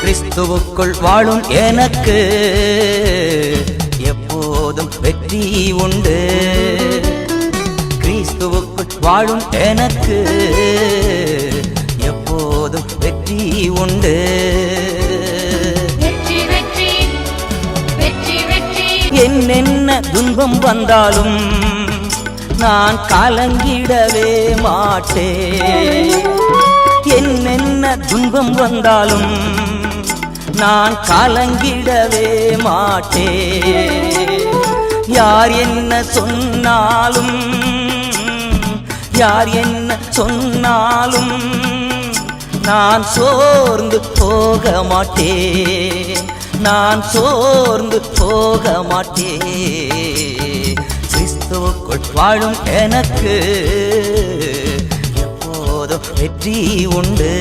கிறிஸ்துவுக்குள் வாழும் எனக்கு எப்போதும் வெற்றி உண்டு. கிறிஸ்துவுக்குள் வாழும் எனக்கு எப்போதும் வெற்றி உண்டு. என்னென்ன துன்பம் வந்தாலும் நான் கலங்கிடவே மாட்டேன். என்னென்ன துன்பம் வந்தாலும் நான் கலங்கிடவே மாட்டேன் யார் என்ன சொன்னாலும் யார் என்ன சொன்னாலும் நான் சோர்ந்து போக மாட்டேன் நான் சோர்ந்து போக மாட்டேன் கிறிஸ்துவுக்குள் வாழும் எனக்கு எப்போதும் வெற்றி உண்டு.